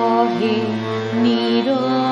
কহে নীরব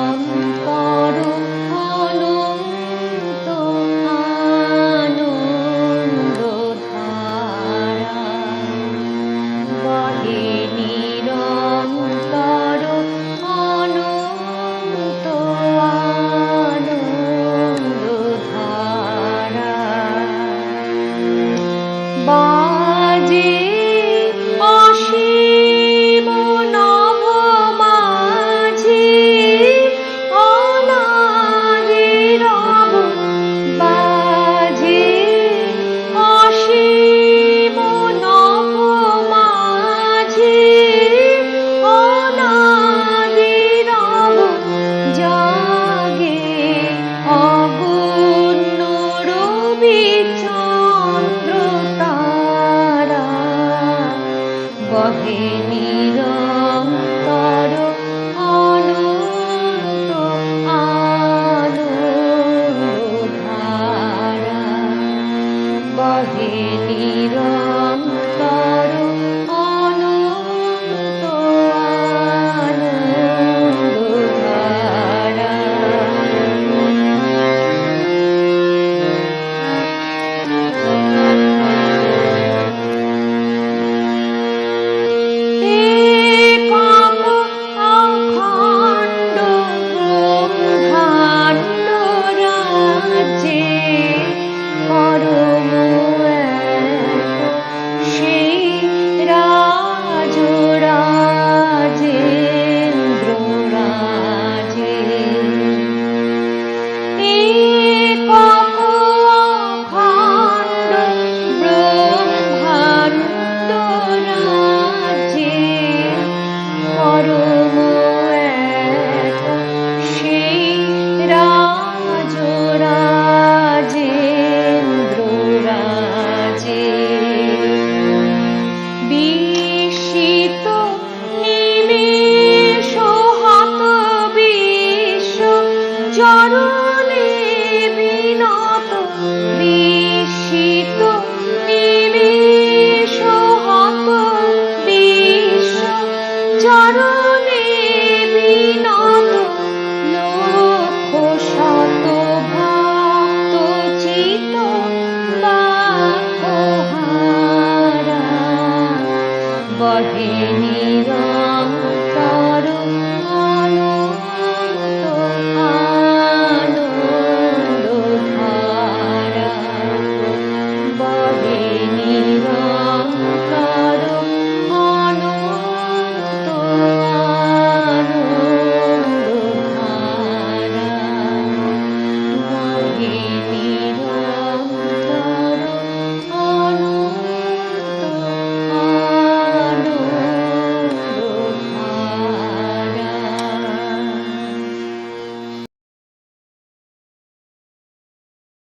চরণে বিনত, বিস্মিত নিমেষ হত বিশ্ব চরণে বিনত, লক্ষ শত ভক্ত চিত বাকহারা বহে নিরন্তর